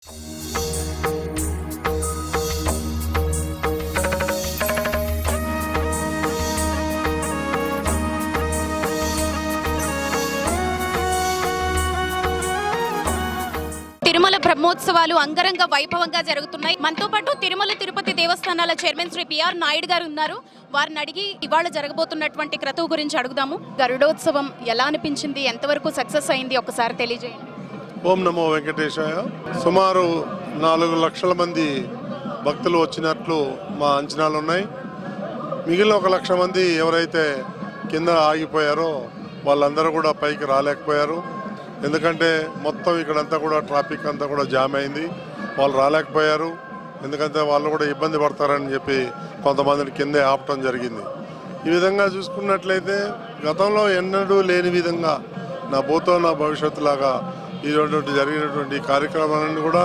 తిరుమల బ్రహ్మోత్సవాలు అంగరంగ వైభవంగా జరుగుతున్నాయి. మనతో పాటు Tirumala Tirupati దేవస్థానాల chairman Shri P R Naidu garu ఉన్నారు. వారిని అడిగి ఇవాళ జరగబోతున్నటువంటి క్రతువు గురించి అడుగుదాము. గరుడోత్సవం ఎలా అనిపించింది? ఎంతవరకు సక్సెస్ అయింది? ఒకసారి తెలియజేయండి. ఓం నమో వెంకటేశాయ. సుమారు నాలుగు లక్షల మంది భక్తులు వచ్చినట్లు మా అంచనాలు ఉన్నాయి. మిగిలిన ఒక లక్ష మంది ఎవరైతే కింద ఆగిపోయారో వాళ్ళందరూ కూడా పైకి రాలేకపోయారు. ఎందుకంటే మొత్తం ఇక్కడంతా కూడా ట్రాఫిక్ అంతా కూడా జామ్ అయింది. వాళ్ళు రాలేకపోయారు. ఎందుకంటే వాళ్ళు కూడా ఇబ్బంది పడతారని చెప్పి కొంతమందిని కిందే ఆపటం జరిగింది. ఈ విధంగా చూసుకున్నట్లయితే గతంలో ఎన్నడూ లేని విధంగా నా భూతో నా భవిష్యత్తులాగా ఇటువంటి జరిగినటువంటి కార్యక్రమాలన్నీ కూడా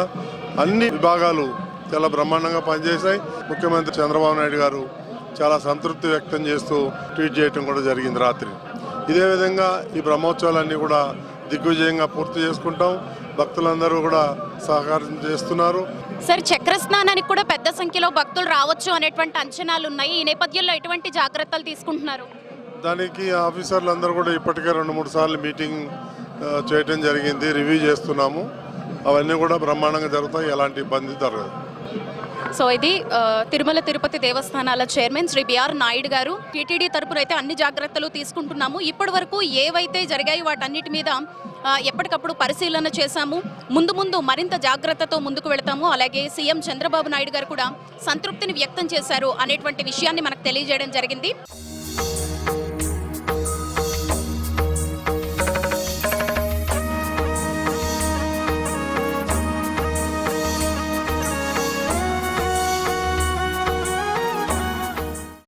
అన్ని విభాగాలు చాలా బ్రహ్మాండంగా పనిచేశాయి. ముఖ్యమంత్రి చంద్రబాబు నాయుడు గారు చాలా సంతృప్తి వ్యక్తం చేస్తూ ట్వీట్ చేయడం కూడా జరిగింది రాత్రి. ఇదే విధంగా ఈ బ్రహ్మోత్సవాలన్నీ కూడా దిగ్విజయంగా పూర్తి చేసుకుంటాం. భక్తులందరూ కూడా సహకారం చేస్తున్నారు. సార్ చక్ర స్నానానికి కూడా పెద్ద సంఖ్యలో భక్తులు రావచ్చు అనేటువంటి అంచనాలు ఉన్నాయి. ఈ నేపథ్యంలో ఎటువంటి జాగ్రత్తలు తీసుకుంటున్నారు? దానికి ఆఫీసర్లు అందరూ కూడా ఇప్పటికే రెండు మూడు సార్లు మీటింగ్ చేయటం జరిగింది రివ్యూ చేస్తున్నాము. అవన్నీ కూడా బ్రహ్మాండంగా జరుగుతాయి ఎలాంటి ఇబ్బంది జరగదు. సో ఇది Tirumala Tirupati దేవస్థానాల chairman Shri B R Naidu garu. TTD తరపున అయితే అన్ని జాగ్రత్తలు తీసుకుంటున్నాము. ఇప్పటి వరకు ఏవైతే జరిగాయి వాటన్నిటి మీద ఎప్పటికప్పుడు పరిశీలన చేశాము. ముందు ముందు మరింత జాగ్రత్తతో ముందుకు వెళతాము. అలాగే సీఎం చంద్రబాబు నాయుడు గారు కూడా సంతృప్తిని వ్యక్తం చేశారు అనేటువంటి విషయాన్ని మనకు తెలియజేయడం జరిగింది.